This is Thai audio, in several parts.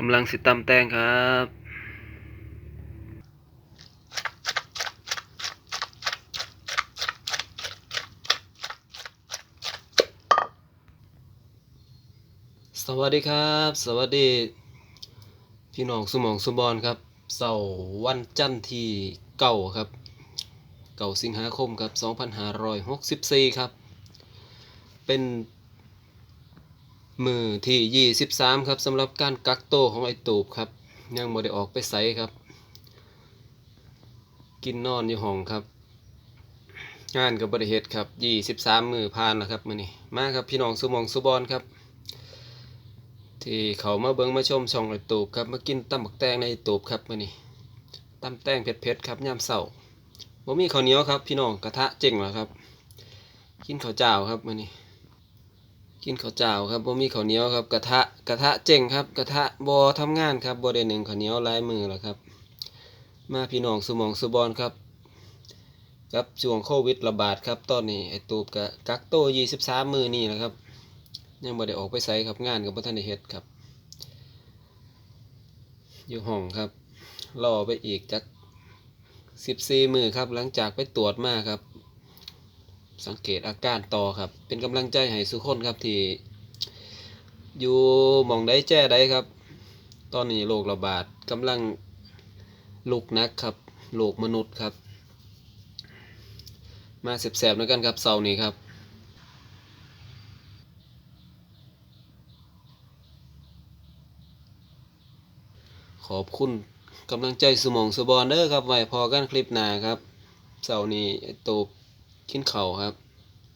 กำลังสิตำแตงครับสวัสดีครับ สวัสดี พี่น้องสมองสุบอนครับเสาร์วันจันทร์ที่เก้าครับ เก้าสิงหาคมครับ 2564 ครับ เป็น มือที่23ครับสำหรับการกักโตของไอตูบครับยังไม่ได้ออกไปไสครับ กินนอนอยู่ห้องครับงานกับบริเหตุครับ23มือผ่านแล้วครับมือนี้มาครับพี่น้องสมองสุบอนครับ ที่เขามาเบิ่งมาชมช่องไอตูบครับมากินตำบักแตงในไอตูบครับมือนี้ตำแตงเผ็ดๆครับยามเช้าบ่มีข้าวเหนียวครับ พี่น้องกระทะเจ๋งแล้วครับ กินข้าวเจ้าครับมือนี้ กินข้าวเจ้าครับบ่มีข้าวเหนียวครับกระทะกระทะเจ๋งครับ กระทะบ่ทำงานครับบ่ได้หนึ่งข้าวเหนียวหลายมือแล้วครับ มาพี่น้องสุมองสุบอนครับกับช่วงโควิดระบาดครับตอนนี้ไอตูบก็กักโตว23มือนี่แหละครับ ยังบ่ได้ออกไปไสครับงานก็บ่ทันได้เฮ็ดครับ อยู่ห้องครับรอไปอีกจัก14มือครับ หลังจากไปตรวจมาครับ สังเกตอาการต่อครับ เป็นกำลังใจให้สุกคนครับที่ อยู่มองใดแจ้ใดครับ ตอนนี้โรคระบาดกำลังลุกนักครับโรคมนุษย์ครับ มาแสบๆด้วยกันครับเสาร์นี้ครับขอบคุณกำลังใจสมองสบอนเด้อครับ ไว้พอกันคลิปหน้าครับเสาร์นี้ตู ขึ้นเข่าครับ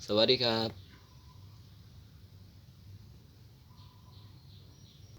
สวัสดีครับ